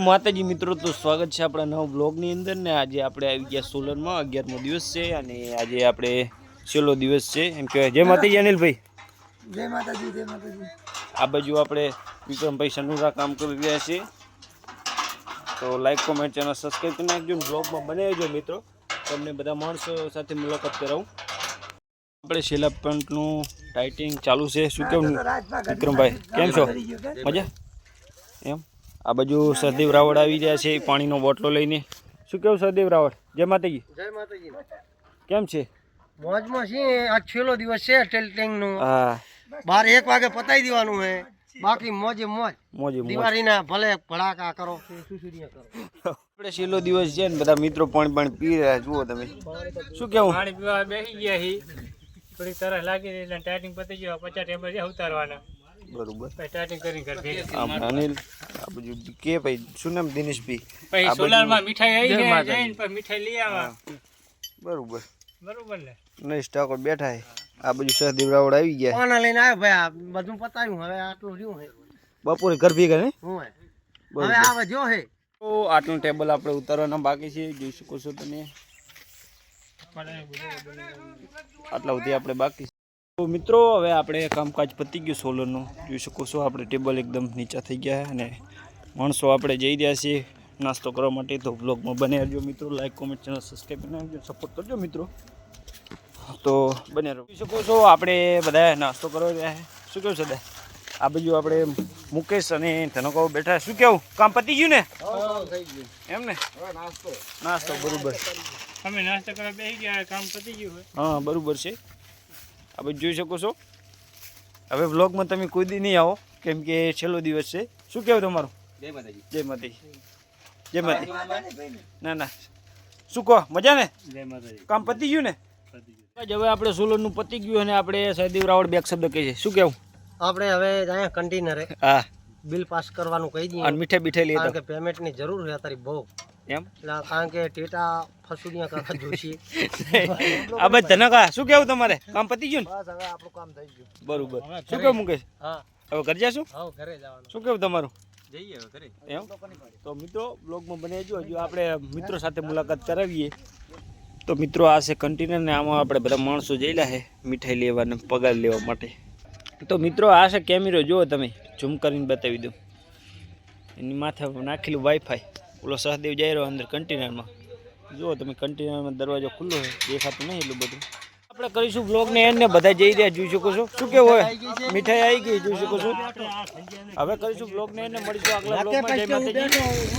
માતાજી મિત્રો તો સ્વાગત છે આપણા નવા બ્લોગની અંદર ને આજે આપણે આવી ગયા સોલરમાં અગિયારમો દિવસ છે અને આજે આપણે છેલ્લો દિવસ છે. એમ કહેવાય. જય માતાજી અનિલભાઈ. જય માતાજી જય માતાજી. આ બાજુ આપણે વિક્રમભાઈ સનુરા કામ કરી રહ્યા છીએ તો લાઈક કોમેન્ટ ચેનલ સબસ્ક્રાઈબ કરી નાખજો બ્લોગમાં બને રહેજો મિત્રો. તમને બધા માણસો સાથે મુલાકાત કરાવું. આપણે છેલ્લા પોઈન્ટનું ટાઇટિંગ ચાલુ છે. શું કેવું? વિક્રમભાઈ કેમ છો? મજા? એમ? આ બાજુ સહદેવ રાવળ આવી રહ્યા છે પાણીનો બોટલો લઈને. શું કેવું સહદેવ રાવળ? જય માતાજી. જય માતાજી. કેમ છે? મોજમાં છે આજ છેલ્લો દિવસ છે ટેલ્ટિંગનું હા. બાર એક વાગે પતાવી દેવાનું હે. બાકી મોજે મોજ. મોજે દિવાળીના ભલે ભડાકા કરો કરો. આપણે છેલ્લો દિવસ છે ને બધા મિત્રો પાણી પાણી પી રહ્યા જુઓ તમે. શું કેવું? પાણી પીવા બેસી ગયા હી. થોડી તરસ લાગી એટલે ટાઈટિંગ પતી ગયો પચાસ ટેબલ છે ઉતારવાના. બરોબર. આમ અનિલ આ બાજુ કે ભાઈ શું નામ દિનેશભાઈ? આ બાજુ- સોલારમાં મીઠાઈ આવી જય. જઈને પછી મીઠાઈ લઈ આવા. બરોબર. બરોબર ને? નરેશ સ્ટાકો બેઠા છે. આ બધું સહદેવ રાવળ આવી ગયા. કોના લઈને આવ્યો ભાઈ આ બધું પતાવ્યું હવે આટલું રહ્યું હે બપોરે ઘર ભેગા ને. હવે આવે જો હે તો આટલું ટેબલ આપણે ઉતારવાના બાકી છે. જોઈ શકો છો તમે. આટલા સુધી આપણે બાકી તો મિત્રો હવે આપણે કામકાજ પતી ગયું સોલરનું જોઈ શકો છો આપણે ટેબલ એકદમ નીચા થઈ ગયા અને માણસો આપણે જઈ રહ્યા છીએ નાસ્તો કરવા માટે. તો બ્લોગમાં બને રહેજો મિત્રો લાઈક કોમેન્ટ ચેનલ સબસ્ક્રાઈબ કરી નાખજો સપોર્ટ કરજો મિત્રો. તો બને રહો. જોઈ શકો છો આપણે બધા નાસ્તો કરવા રહ્યા છે. શું કેવું સદા? આ બાજુ આપણે મુકેશ અને ધનકો બેઠા શું કેવું કામ પતી ગયું ને? એમ ને? નાસ્તો. નાસ્તો બરોબર. અમે નાસ્તો કરવા બેસી ગયા કામ પતી ગયું હા બરોબર છે. આ બધું જોઈ શકો છો. હવે વ્લોગમાં તમે કોઈ દી નહીં આવો કેમ કે છેલ્લો દિવસ છે. શું કહેવું તમારું? જય માતાજી. જય માતાજી. જય માતાજી. ના ના. શું કહો? મજા ને? જય માતાજી. કામ પતી ગયું ને? હવે આપણે સોલરનું પતી ગયું અને આપણે સહદેવ રાવળ બેક શબ્દ કહીએ છે. શું કેવું આપણે હવે અહીંયા કન્ટેનરે હા. બિલ પાસ કરવાનું કહી દઈએ. અને મીઠે બીઠે લઈએ કારણ કે પેમેન્ટની જરૂર છે અત્યારે બહુ. એમ? કારણ કે ટેટા ફસુડિયા કાકા જોશી. આ ભાઈ ધનકા શું કેવું તમારે? કામ પતી ગયું બસ હવે આપણું કામ થઈ ગયું. ને બરોબર શું કેવું મુકેશ? હા. હવે ઘર જશું? હા ઘરે જવાનું. શું કેવું તમારું? જઈએ હવે ઘરે. એમ? તો મિત્રો બ્લોગમાં બને જો હજુ આપણે મિત્રો સાથે મુલાકાત કરાવીએ. તો મિત્રો આ છે કન્ટેનર ને આમાં આપણે બધા માણસો જયેલા છે મીઠાઈ લેવા ને પગાર લેવા માટે. તો મિત્રો આ છે કેમેરો જુઓ તમે. ઝૂમ કરીને બતાવી દઉં. એની માથે નાખેલું વાઈફાઈ ઓલો સહદેવ જઈ રહ્યો અંદર કન્ટેનરમાં જુઓ તમે કન્ટેનરમાં દરવાજો ખુલ્લો હોય દેખાતું નહીં એટલું બધું. આપણે કરીશું બ્લોગને એને બધા જઈ રહ્યા જોઈ શકો છો. શું કેવું હોય? મીઠાઈ આવી ગઈ જોઈ શકો છો. હવે કરીશું બ્લોગને એને મળીશું આગલા બ્લોગમાં જય માતાજી.